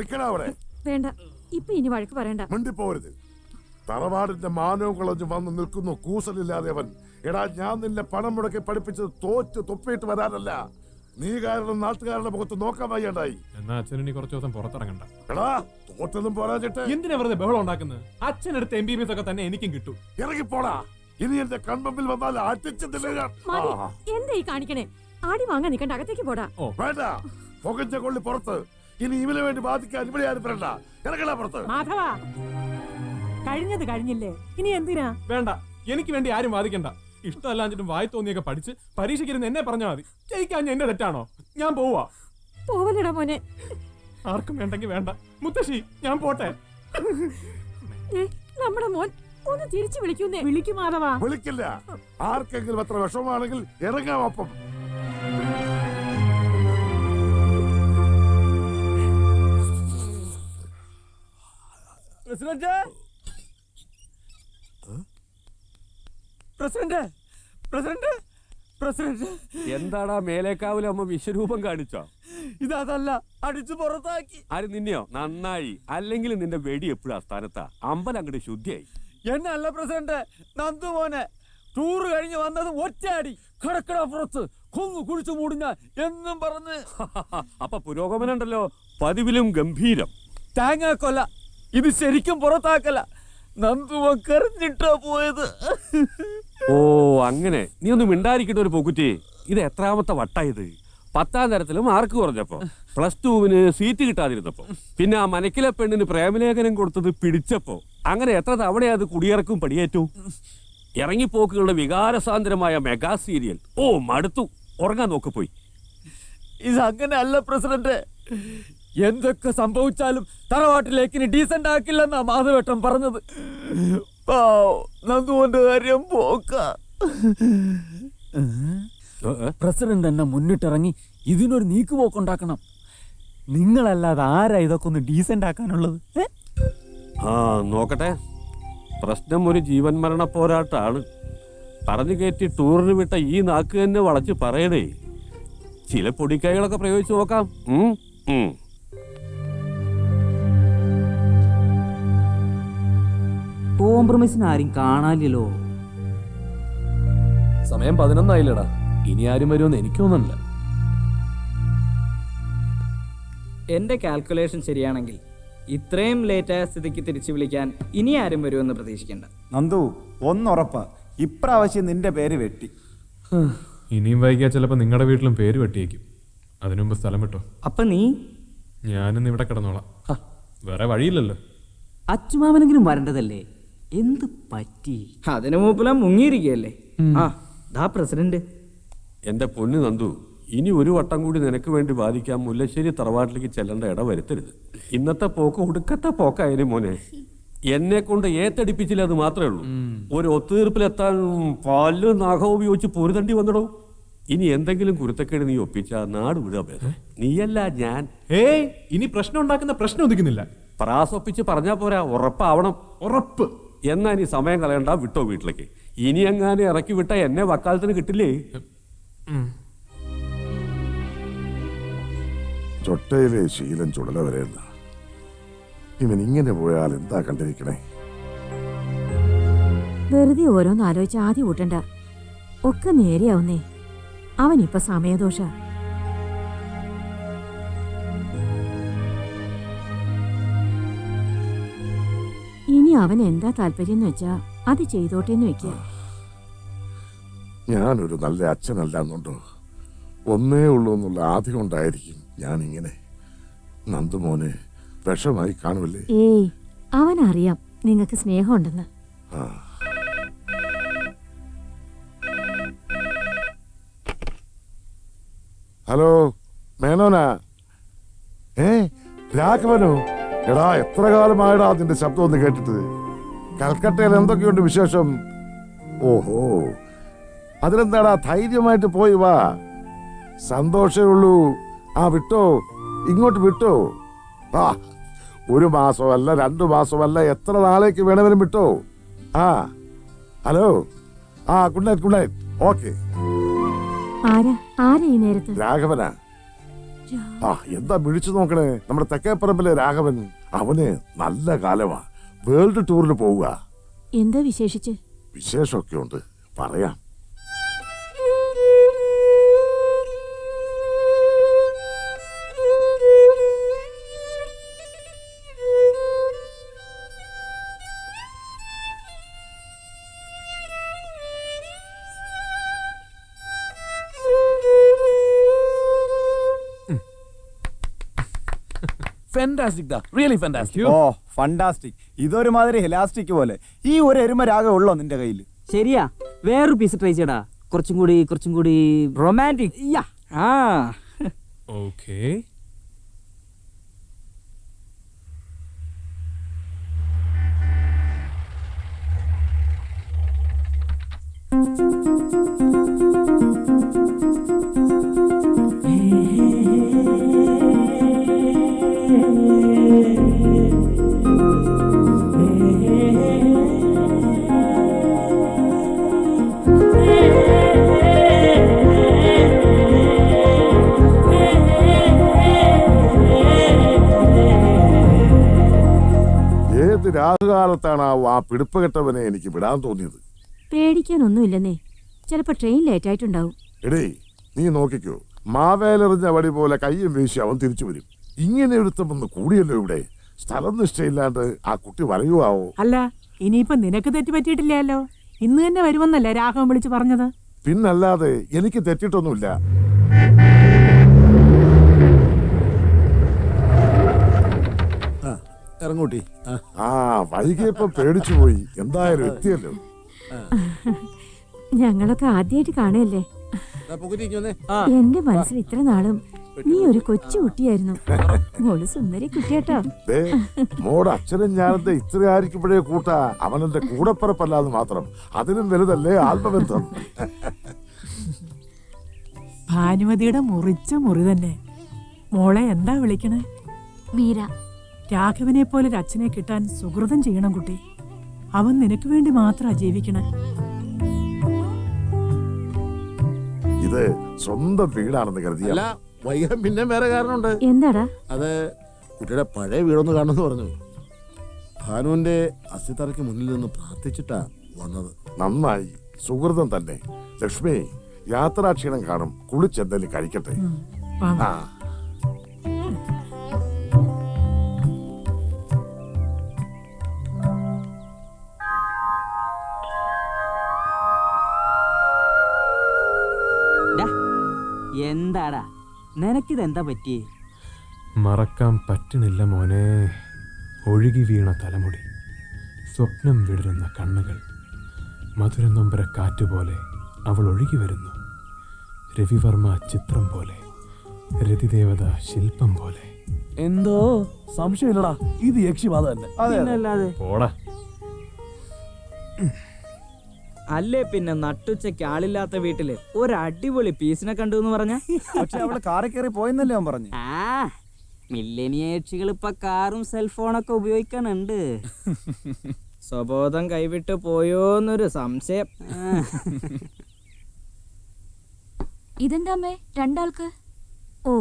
നിക്കണ അവിടെ. വേണ്ട. ഇപ്പൊ ഇനി വഴക്ക് പറയണ്ട. മിണ്ടിപ്പോരുത്. തറവാടിന്റെ മാനവും കളഞ്ഞു വന്ന് നിൽക്കുന്നു. കൂസലില്ലാതെ അവൻ. എടാ ഞാൻ നിന്നെ പണം മുടക്കി പഠിപ്പിച്ചത് തോറ്റ് തൊപ്പിയിട്ട് വരാനല്ല. നീ കാരണം നാട്ടുകാരുടെ മുഖത്ത് നോക്കാൻ വയ്യണ്ടായി. എന്നാ അച്ഛനിനി കുറച്ച് ദിവസം പുറത്തിറങ്ങണ്ട. എടാ തോറ്റതും പോരാഞ്ഞിട്ട് എന്തിനാ വെറുതെ ബഹളം ഉണ്ടാക്കുന്നത്? അച്ഛനടുത്ത് എം ബി ബി എസ് ഒക്കെ തന്നെ എനിക്കും കിട്ടും. ഇറങ്ങിപ്പോടാ. ഇനി എന്റെ കൺമുമ്പിൽ വന്നാൽ അടിച്ചതില്ല എന്താ ഈ കാണിക്കണേ? ആടി വാങ്ങാൻ നിക്കണ്ട അകത്തേക്ക് പോടാ. വേണ്ട. പുകഞ്ഞ കൊള്ളി പുറത്ത്. ഇനി ഇവന് വേണ്ടി ബാധിക്കാൻ ഇവിടെ ആരും വരണ്ട. ഇറങ്ങണ പുറത്ത്. മാധവ കഴിഞ്ഞത് കഴിഞ്ഞില്ലേ? ഇനി എന്തിനാ? വേണ്ട. എനിക്ക് വേണ്ടി ആരും വാദിക്കണ്ട. ഇഷ്ടമല്ലാഞ്ഞിട്ടും വായി തോന്നിയൊക്കെ പഠിച്ച് പരീക്ഷയ്ക്കിരുന്ന് എന്നെ പറഞ്ഞാൽ മതി. ജയിക്കാൻ എന്റെ തെറ്റാണോ? ഞാൻ പോവാ. പോവലടാ മോനെ. ആർക്കും വേണ്ടെങ്കിൽ വേണ്ട. മുത്തശ്ശി ഞാൻ പോട്ടെ. നമ്മുടെ മോൻ ഒന്ന് തിരിച്ചു വിളിക്കുന്നേ. വിളിക്കും മാധവ. വിളിക്കില്ല. ആർക്കെങ്കിലും അത്ര വിഷമാണെങ്കിൽ ഇറങ്ങാം അപ്പം പ്രസിഡന്റ്? പ്രസിഡന്റ്? പ്രസിഡന്റ്? പ്രസിഡന്റ്? എന്താടാ മേലേക്കാവിലെ അമ്മ വിശ്വരൂപം കാണിച്ചോ? ഇതല്ല അടിച്ചു പുറത്താക്കി. ആര് നിന്നെയോ? നന്നായി. അല്ലെങ്കിൽ നിന്റെ വെടി എപ്പോഴും ആ സ്ഥാനത്താ? അമ്പലം അങ്ങോട്ട് ശുദ്ധിയായി. എന്നല്ല പ്രസിഡന്റ്. നന്ദു മോനെ ടൂറ് കഴിഞ്ഞ് വന്നത് ഒറ്റയടി. കടക്കടപ്പുറത്ത് കൊന്നു കുടിച്ചു മൂടിഞ്ഞ എന്നും പറഞ്ഞ്. അപ്പൊ പുരോഗമനം ഉണ്ടല്ലോ. പതിവിലും ഗംഭീരം. തേങ്ങ കൊല ഇത് ശരിക്കും പുറത്താക്കല. നന്ദുവ കരഞ്ഞിട്ടാ പോയത്. ഓ അങ്ങനെ. നീ ഒന്ന് മിണ്ടായിരിക്കട്ടെ ഒരു പൊക്കുറ്റി. ഇത് എത്രാമത്തെ വട്ടായത് പത്താം തരത്തിൽ മാർക്ക് കുറഞ്ഞപ്പോ. പ്ലസ് ടുവിന് സീറ്റ് കിട്ടാതിരുന്നപ്പോ. പിന്നെ ആ മനക്കിലെ പെണ്ണിന് പ്രേമലേഖനം കൊടുത്തത് പിടിച്ചപ്പോ. അങ്ങനെ എത്ര തവണയാ അത് കുടിയിറക്കും പടിയേറ്റു? ഇറങ്ങിപ്പോക്കുകളുടെ വികാരസാന്ദ്രമായ മെഗാ സീരിയൽ. ഓ മടുത്തു. ഉറങ്ങാൻ നോക്ക് പോയി. ഇത് അങ്ങനെ അല്ല പ്രസിഡന്റ് എന്തൊക്കെ സംഭവിച്ചാലും തറവാട്ടിലേക്ക് ഇനി ഡീസന്റ് ആക്കില്ലെന്നാ മാധവേട്ടൻ പറഞ്ഞത്. നന്ദുവന്റെ കാര്യം പോക്ക? പ്രസിഡന്റ് എന്നെ മുന്നിട്ടിറങ്ങി ഇതിനൊരു നീക്കുപോക്കുണ്ടാക്കണം. നിങ്ങളല്ലാതെ ആരാ ഇതൊക്കെ ഒന്ന് ഡീസന്റ് ആക്കാനുള്ളത്? ആ നോക്കട്ടെ. പ്രശ്നം ഒരു ജീവൻ മരണ പോരാട്ടാണ്. പറഞ്ഞു കയറ്റി ടൂറിന് വിട്ട ഈ നാക്ക് തന്നെ വളച്ച് പറയണേ. ചില പൊടിക്കൈകളൊക്കെ പ്രയോഗിച്ചു നോക്കാം. കോംപ്രമൈസിന് ആരും കാണാനില്ലല്ലോ. സമയം പതിനൊന്നായില്ലടാ. ഇനി ആരും വരുമെന്ന് എനിക്കൊന്നുമില്ല എന്റെ എന്റെ കാൽക്കുലേഷൻ ശരിയാണെങ്കിൽ ഇത്രയും ലേറ്റായ സ്ഥിതിക്ക് തിരിച്ചു വിളിക്കാൻ ഇനി ആരും വരുമെന്ന് പ്രതീക്ഷിക്കേണ്ട. നന്ദു ഒന്നുറപ്പാ. ഇപ്രാവശ്യം നിന്റെ പേര് വെട്ടി. ഇനിയും വൈകിയാൽ ചിലപ്പോ നിങ്ങളുടെ വീട്ടിലും പേര് വെട്ടിയേക്കും. അതിനുമുമ്പ് സ്ഥലം വിട്ടോ. അപ്പൊ നീ? ഞാനിന്ന് ഇവിടെ കിടന്നോളാം വേറെ വഴിയില്ലല്ലോ. അച്ചുമാവനെങ്കിലും വരേണ്ടതല്ലേ? എന്ത് പറ്റി? അതിനു മൂപ്പിലാ മുങ്ങിയിരിക്കുകയല്ലേ ആ ദാ പ്രസിഡന്റ്. എന്റെ പൊന്നു നന്ദു ഇനി ഒരു വട്ടം കൂടി നിനക്ക് വേണ്ടി ബാധിക്കാൻ മുല്ലശ്ശേരി തറവാട്ടിലേക്ക് ചെല്ലേണ്ട ഇട വരുത്തരുത്. ഇന്നത്തെ പോക്ക് ഒടുക്കത്തെ പോക്കായാലും മോനെ. എന്നെ കൊണ്ട് ഏത്തടിപ്പിച്ചില്ല അത് മാത്രമേ ഉള്ളൂ. ഒരു ഒത്തുതീർപ്പിലെത്താൻ പല്ല് നാഗവും ഉപയോഗിച്ച് പൊരുതണ്ടി വന്നിടോ. ഇനി എന്തെങ്കിലും കുരുത്തക്കേട് നീ ഒപ്പിച്ച നാട് വിടുക നീയല്ല ഞാൻ. ഏയ് ഇനി പ്രശ്നം ഉണ്ടാക്കുന്ന പ്രശ്നം ഒതുക്കുന്നില്ല. പ്രാസൊപ്പിച്ച് പറഞ്ഞാ പോരാ ഉറപ്പാവണം. ഉറപ്പ്. എന്നാ ഇനി സമയം കളയണ്ട വിട്ടോ വീട്ടിലേക്ക്. ഇനി എങ്ങാനും ഇറക്കി വിട്ട എന്നെ വക്കാലത്തിന് കിട്ടില്ലേ? ചൊട്ടയിലെ ശീലം ചുടല വരെയല്ല ഇവൻ ഇങ്ങനെ പോയാൽ എന്താ കണ്ടിരിക്കണേ? വെറുതെ ഓരോന്ന് ആലോചിച്ച് ആദ്യം കൂട്ടണ്ട ഒക്കെ നേരെയാവുന്നേ. അവനിപ്പോ സമയദോഷ. അവൻ എന്താ താല്പര്യം എന്ന് വെച്ചാ അത് ചെയ്തോട്ടേന്ന് വെക്കുക ഞാനൊരു നല്ല അച്ഛനല്ല എന്നുണ്ടോ ഒന്നേ ഉള്ളൂ എന്നുള്ള ആദ്യം കൊണ്ടായിരിക്കും ഞാൻ ഇങ്ങനെ നന്ദുമോനെ വിഷമായി കാണുമല്ലേ? ഏയ് അറിയാം നിങ്ങൾക്ക് സ്നേഹമുണ്ടെന്ന്. ആ. ഹലോ മേനോനാ? ഏ രാഘവനോ? എടാ എത്ര കാലമായടാ അതിന്റെ ശബ്ദം ഒന്ന് കേട്ടിട്ട്? കൽക്കട്ടയിൽ എന്തൊക്കെയുണ്ട് വിശേഷം? ഓഹോ അതിനെന്താടാ ധൈര്യമായിട്ട് പോയി വാ. സന്തോഷേ ഉള്ളൂ. ആ വിട്ടോ? ഇങ്ങോട്ട് വിട്ടോ? ആ ഒരു മാസമല്ല രണ്ടു മാസമല്ല എത്ര നാളേക്ക് വേണമെങ്കിലും വിട്ടോ? ആ ഹലോ? ആ good night good night. Okay. രാഘവനാ. ആ എന്താ വിളിച്ചു നോക്കണേ? നമ്മുടെ തെക്കേപ്പറമ്പിലെ രാഘവൻ. അവന് നല്ല കാലമാ. വേൾഡ് ടൂറിന് പോവുക. എന്താ വിശേഷിച്ച്? വിശേഷമൊക്കെ ഉണ്ട്. പറയാം. ഫാന്റാസ്റ്റിക് ദാ. റിയലി ഫാന്റാസ്റ്റിക് ഓ ഫണ്ടാസ്റ്റിക് ഇതൊരുമാതിരി ഹെലാസ്റ്റിക് പോലെ. ഈ ഒരു എരുമ രാഗം ഉള്ളോ നിന്റെ കയ്യിൽ? ശരിയാ. വേറൊരു പീസ് ട്രൈ ചെയ്യടാ. കുറച്ചും കൂടി കുറച്ചും കൂടി റൊമാന്റിക് യാ ആ ഓക്കേ രാഹുകാലത്താണാവോ ആ പിടിപ്പ് കെട്ടവനെ എനിക്ക് വിടാൻ തോന്നിയത്. പേടിക്കാനൊന്നുമില്ലെന്നേ. ചിലപ്പോ ട്രെയിൻ ലേറ്റ് ആയിട്ടുണ്ടാവും. എടേ നീ നോക്കിക്കോ. മാവേലെറിഞ്ഞ വടി പോലെ കയ്യും വീശി അവൻ തിരിച്ചു വരും. ഇങ്ങനെ ഒരുത്തം വന്ന് കൂടിയല്ലോ ഇവിടെ. സ്ഥലം നിഷ്ഠയില്ലാണ്ട് ആ കുട്ടി വരയുവാവോ അല്ല ഇനിയിപ്പൊ നിനക്ക് തെറ്റ് പറ്റിയിട്ടില്ലല്ലോ. ഇന്ന് തന്നെ വരുമെന്നല്ലേ രാഘവൻ വിളിച്ചു പറഞ്ഞത്? പിന്നല്ലാതെ എനിക്ക് തെറ്റിട്ടൊന്നുമില്ല. ഇറങ്ങൂട്ടി. ആ. വൈകിയപ്പോ പേടിച്ചു പോയി. എന്തായാലും എത്തിയല്ലോ. ഞങ്ങളൊക്കെ ആദ്യമായിട്ട് കാണുകയല്ലേ? എന്റെ മനസ്സിൽ ഇത്ര നാളും നീ ഒരു കൊച്ചു കുട്ടിയായിരുന്നു. മോൾ സുന്ദരി കുട്ടിയാട്ടോ മോടെ അച്ഛനും ഞാനെന്താ ഇത്ര ആയിരിക്കുമ്പോഴേ കൂട്ടാ. അവനെന്റെ കൂടപ്പറപ്പല്ലാന്ന് മാത്രം. അതിനും വലുതല്ലേ ആത്മബന്ധം. ഭാനുമതിയുടെ മുറിച്ച മുറി തന്നെ. മോളെ എന്താ വിളിക്കണേ? മീര. രാഘവനെ പോലെ ഒരു അച്ഛനെ കിട്ടാൻ സുഹൃതം ചെയ്യണം കുട്ടി. അവൻ നിനക്ക് വേണ്ടി മാത്രമാ ജീവിക്കണേ. ഇത് സ്വന്തം വീടാണെന്ന് കരുതിയാ. അല്ല വൈകാൻ പിന്നെ വേറെ കാരണമുണ്ട്. എന്താടാ? അത് കുട്ടിയുടെ പഴയ വീടൊന്ന് കാണുമെന്ന് പറഞ്ഞു. ഭാനുവിന്റെ അസ്ഥിത്തറയ്ക്ക് മുന്നിൽ നിന്ന് പ്രാർത്ഥിച്ചിട്ടാ വന്നത്. നന്നായി. സുഹൃതം തന്നെ. ലക്ഷ്മി യാത്രാക്ഷീണം കാണും. കുളിച്ചെന്തെങ്കിലും കഴിക്കട്ടെ. ആ. എന്താടാ? നിനക്കിതെന്താ പറ്റിയേ മറക്കാൻ പറ്റുന്നില്ല മോനെ. ഒഴുകി വീണ തലമുടി സ്വപ്നം വിടരുന്ന കണ്ണുകൾ മധുരം നൊമ്പര കാറ്റുപോലെ അവൾ ഒഴുകി വരുന്നു. രവിവർമ്മ ചിത്രം പോലെ രതിദേവത ശില്പം പോലെ. എന്തോ? സംശയമില്ലടാ. ഇത് യക്ഷിബാധ തന്നെ. പോടാ. അല്ലേ പിന്നെ നട്ടുച്ചയ്ക്ക് ആളില്ലാത്ത വീട്ടിൽ ഒരു അടിപൊളി പീസിനെ കണ്ടു എന്ന് പറഞ്ഞ? പക്ഷെ അവൾ കാറിൽ കയറി പോയെന്നല്ലേ അവൻ പറഞ്ഞു. ആ മില്ലേനിയക്ഷികൾ ഇപ്പൊ കാറും സെൽഫോണൊക്കെ ഉപയോഗിക്കാനുണ്ട്. സ്വബോധം കൈവിട്ട് പോയോന്നൊരു സംശയം. ഇതെന്താമ്മേ രണ്ടാൾക്ക്? ഓ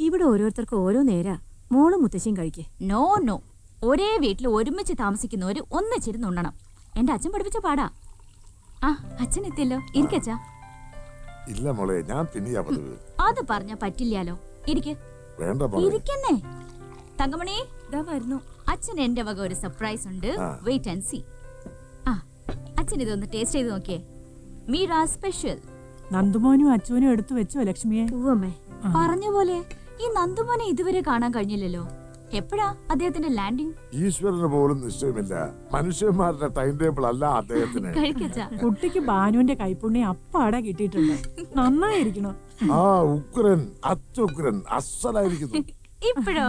ഇവിടെ ഓരോരുത്തർക്ക് ഓരോ നേരാ. മോളും മുത്തശ്ശിയും കഴിക്കേ. No no. ഒരേ വീട്ടിൽ ഒരുമിച്ച് താമസിക്കുന്നവര് ഒന്നിച്ചിരുന്ന് ഉണ്ണണം. എന്റെ അച്ഛൻ പഠിപ്പിച്ച പാടാ. ആ അച്ഛൻ എത്തിയല്ലോ ഇരിക്കച്ചാ. ഇല്ല മോളെ ഞാൻ പിന്നെയാ പതിവ്. അത് പറഞ്ഞ പറ്റില്ലാലോ. ഇരിക്ക്. വേണ്ട മോളെ. ഇരിക്കുന്നേ. തങ്കമണി. ഇതാ വരുന്നു. അച്ഛൻ എന്റെ വക ഒരു സർപ്രൈസ് ഉണ്ട്. ആ. വെയിറ്റ് ആൻഡ് സി ആ അച്ഛൻ ഇതൊന്ന് ടേസ്റ്റ് ചെയ്ത് നോക്കിയേ. മീര സ്പെഷ്യൽ നന്ദുമോനും അച്ചുവിനും എടുത്തു വെച്ചോ ലക്ഷ്മിയെ? പറഞ്ഞ പോലെ ഈ നന്ദുമോനെ ഇതുവരെ കാണാൻ കഴിഞ്ഞില്ലല്ലോ. എപ്പോഴാ അദ്ദേഹത്തിന്റെ ലാൻഡിങ് ഈശ്വരന് പോലും നിശ്ചയമില്ല. മനുഷ്യന്മാരുടെ ടൈം ടേബിൾ അല്ല അദ്ദേഹത്തിന്. കഴിക്കച്ചാ. കുട്ടിക്ക് ബാനുവിന്റെ കൈപ്പുണ്യം അപ്പാടെ കിട്ടിയിട്ടുണ്ട്. നന്നായിരിക്കണം. ആ ഉക്രൻ അത്യുഗ്രൻ അസലായിരിക്കുന്നു. ഇപ്പോഴോ?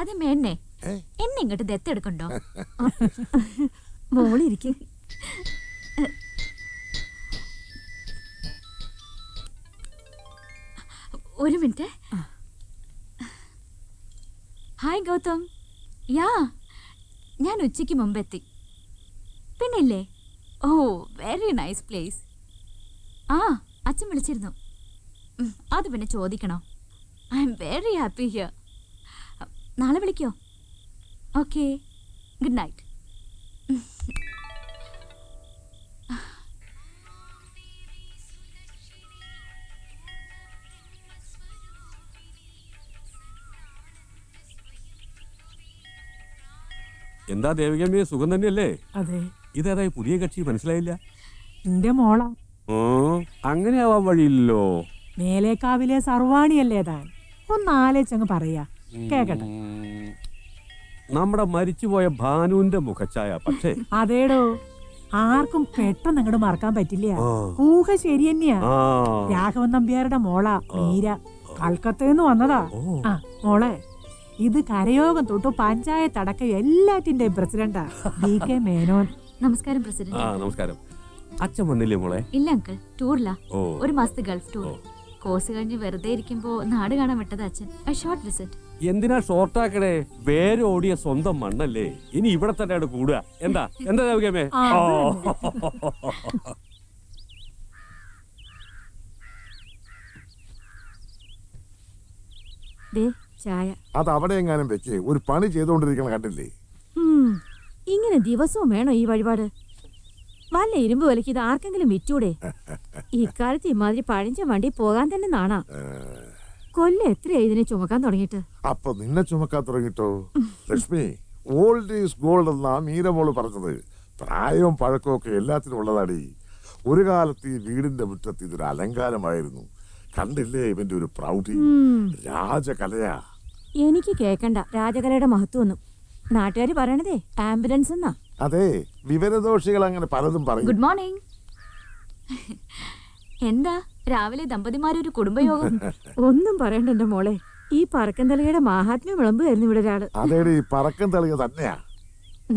അത് മേന്നെ? എന്നെ ഇങ്ങോട്ട് ദത്തെടുക്കണ്ടോ? മോളിരിക്കും ഒരു മിനിറ്റ്. ഹായ് ഗൗതം. യാ ഞാൻ ഉച്ചയ്ക്ക് മുമ്പെത്തി. പിന്നില്ലേ? ഓ വെരി നൈസ് പ്ലേസ് ആ അച്ഛൻ വിളിച്ചിരുന്നു. അത് പിന്നെ ചോദിക്കണോ? I M very happy here നാളെ വിളിക്കോ? ഓക്കെ ഗുഡ് നൈറ്റ് എന്താ ദേവികമ്മ സുഖം തന്നെയല്ലേ? അതെ. ഇതേതായി പുതിയ കക്ഷി മനസ്സിലായില്ല? എന്റെ മോളാ. ഓ അങ്ങനെ ആവാൻ വഴിയില്ലല്ലോ. മേലേക്കാവിലെ സർവാണിയല്ലേ താൻ? ഒന്ന് ആലോചിച്ചങ്ങ് പറയാ. കേക്കട്ടെ. നമ്മുടെ മരിച്ചുപോയ ഭാനുവിന്റെ മുഖച്ചായ പക്ഷേ. അതേടോ. ആർക്കും പെട്ടെന്ന് അങ്ങോട്ട് മറക്കാൻ പറ്റില്ല. ഊഹ ശരി തന്നെയാ. രാഘവൻ നമ്പ്യാരുടെ മോളാ മീര. കൽക്കത്തേന്ന് വന്നതാ. ആ മോളെ. ഇത് കരയോഗം തൊട്ട് പഞ്ചായത്ത് അടക്കം എല്ലാറ്റിന്റെയും പ്രസിഡന്റാ. D K Menon. നമസ്കാരം ആ പ്രസിഡന്റ് നമസ്കാരം. അച്ഛൻ വന്നില്ലേ മോളെ? ഇല്ല അങ്കിൾ. ടൂറിലാ. ഓ. ഒരു മാസത്തെ ഗൾഫ് ടൂർ. കോഴ്സ് കഴിഞ്ഞ് വെറുതെ ഇരിക്കുമ്പോ നാട് കാണാൻ വിട്ടത് അച്ഛൻ. ഷോർട്ട് വിസിറ്റ് എന്തിനാ ഷോർട്ട് ഷോർട്ടാക്കണേ വേരോടിയ സ്വന്തം മണ്ണല്ലേ? ഇനി ഇവിടെ തന്നെ അവിടെ കൂടുക. എന്താ? എന്താ ദേവികമ്മേ ആ, ഓ. ദേ ചായ. അത് അവിടെ എങ്ങാനും വെച്ച് ഒരു പണി ചെയ്തുകൊണ്ടിരിക്കണ കണ്ടില്ലേ? ഇങ്ങനെ ദിവസവും വേണോ ഈ വഴിപാട്? വല്ല ഇരുമ്പ് വിലക്ക് ഇത് ആർക്കെങ്കിലും വിറ്റൂടെ? ഇക്കാലത്ത് ഇമാതിരി പഴഞ്ച വണ്ടി പോകാൻ തന്നെ നാണാ. കൊല്ല എത്രയായി ഇതിനെ ചുമക്കാൻ തുടങ്ങിയിട്ട്? അപ്പൊ നിന്നെ ചുമക്കാൻ തുടങ്ങിട്ടോ? ലക്ഷ്മി ഓൾഡ് ഈസ് ഗോൾഡ് എന്നാ മീരമോൾ പറഞ്ഞത്. പ്രായവും പഴക്കവും ഒക്കെ എല്ലാത്തിനും ഉള്ളതാടി. ഒരു കാലത്ത് ഈ വീടിന്റെ മുറ്റത്ത് ഇതൊരു അലങ്കാരമായിരുന്നു. കണ്ടില്ലേ ഇവന്റെ ഒരു പ്രൗഢി? രാജകലയാ. എനിക്ക് കേക്കണ്ട. രാജകലയുടെ മഹത്വമൊന്നും നാട്ടുകാർ പറയണതേ ആംബുലൻസ് എന്നാ അതെ വിവരദോഷികൾ അങ്ങനെ പലതും പറയും. ഗുഡ് മോർണിംഗ് എന്താ രാവിലെ ദമ്പതിമാരൊരു കുടുംബയോഗം? ഒന്നും പറയണ്ട എന്റെ മോളെ. ഈ പറക്കന്തലയുടെ മാഹാത്മ്യം വിളമ്പുമായിരുന്നു ഇവിടെ ഒരാൾ. അതേടി പറക്കം തളിക തന്നെയാ.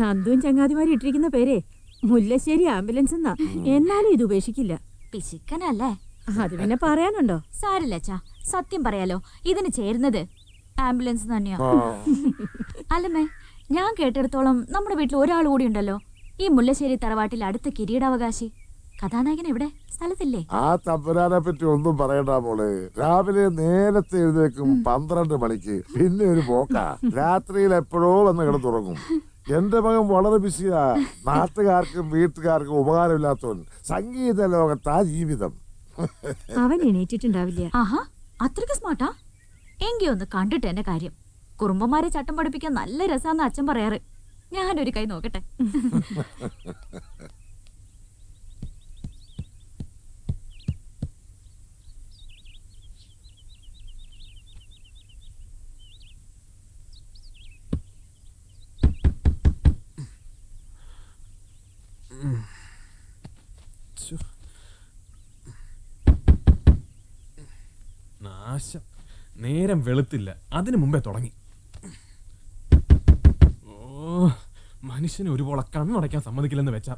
നന്ദുവും ചങ്ങാതിമാരും ഇട്ടിരിക്കുന്ന പേരെ മുല്ലശ്ശേരി ആംബുലൻസ് എന്നാ എന്നാലും ഇത് ഉപേക്ഷിക്കില്ല. പിശിക്കനല്ലേ? അത് പിന്നെ പറയാനുണ്ടോ? സാരില്ല ചാ സത്യം പറയാലോ ഇതിന് ചേരുന്നത് ആംബുലൻസ് തന്നെയാ. അല്ലമ്മേ ഞാൻ കേട്ടിടത്തോളം നമ്മുടെ വീട്ടിൽ ഒരാൾ കൂടി ഉണ്ടല്ലോ. ഈ മുല്ലശ്ശേരി തറവാട്ടിൽ അടുത്ത കിരീടാവകാശി. കഥാനായകൻ എവിടെ? സ്ഥലത്തില്ലേ? ആ തമ്പുരാനെ പറ്റി ഒന്നും പറയണ്ട മോളെ. രാവിലെ നേരത്തെ എഴുന്നേക്കും പന്ത്രണ്ട് മണിക്ക്. പിന്നെ ഒരു പോക്കാ. രാത്രിയിൽ എപ്പോഴോ വന്ന് കിടന്നുറങ്ങും. എന്റെ മകൻ വളരെ ബിസിയാ. നാട്ടുകാർക്കും വീട്ടുകാർക്കും ഉപകാരമില്ലാത്തവൻ. സംഗീത ലോകത്താ ജീവിതം. അവൻ എണീറ്റിട്ടുണ്ടാവില്ല. ആഹാ അത്രയ്ക്ക് സ്മാർട്ടാ? എങ്കി ഒന്ന് കണ്ടിട്ട് എന്റെ കാര്യം. കുറുമ്പന്മാരെ ചട്ടം പഠിപ്പിക്കാൻ നല്ല രസാന്ന് അച്ഛൻ പറയാറ്. ഞാനൊരു കൈ നോക്കട്ടെ. നാശം. നേരം വെളുത്തില്ല അതിനു മുമ്പേ തുടങ്ങി ഓ മനുഷ്യന് ഒരുപോലെ കണ്ണടയ്ക്കാൻ സമ്മതിക്കില്ലെന്ന് വെച്ചാ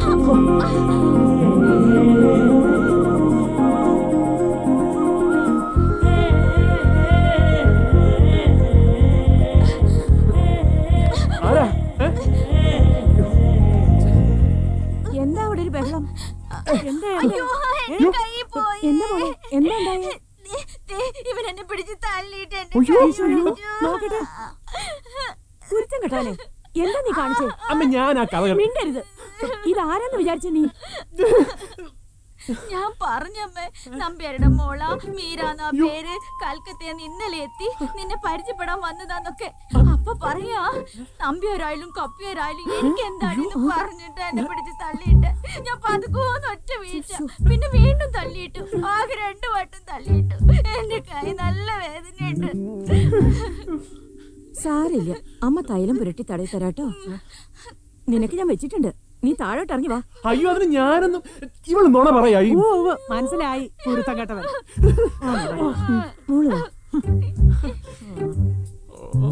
ആരാ ഇവൻ എന്നെ പിടിച്ച് തള്ളിയിട്ട്. കുരുത്തം കേട്ടാലേ എന്താ നീ കാണിച്ചേ? അമ്മ ഞാൻ ആ കഥ മിണ്ടരുത്. ഇതാരെന്ന് വിചാരിച്ച നീ? ഞാൻ പറഞ്ഞമ്മേ നമ്പ്യാരുടെ മോള മീരാന്ന പേര്. കൽക്കത്തയെന്ന് ഇന്നലെ എത്തി നിന്നെ പരിചയപ്പെടാൻ വന്നതാന്നൊക്കെ. അപ്പൊ പറയാ നമ്പ്യാരായാലും കപ്പിയാരായാലും എനിക്ക് എന്താണെന്ന് പറഞ്ഞിട്ട് എന്നെ പിടിച്ച് തള്ളിയിട്ട്. ഞാൻ പതുക്കോന്ന് ഒറ്റ വീഴ്ച. പിന്നെ വീണ്ടും തള്ളിയിട്ടു. ആകെ രണ്ടു വട്ടം തള്ളിയിട്ടു. എന്റെ കൈ നല്ല വേദനയുണ്ട്. സാരില്ല അമ്മ തൈലം പുരട്ടി തടയി തരാട്ടോ. നിനക്ക് ഞാൻ വെച്ചിട്ടുണ്ട്. നീ താഴോട്ട് ഇറങ്ങി വാ. അയ്യോ അതിന് ഞാനൊന്നും ഇവൾ നുണ പറയായി ഓ മനസ്സിലായി. കുരുത്തം കേട്ടവൻ. മോൾ വാ. ഓ,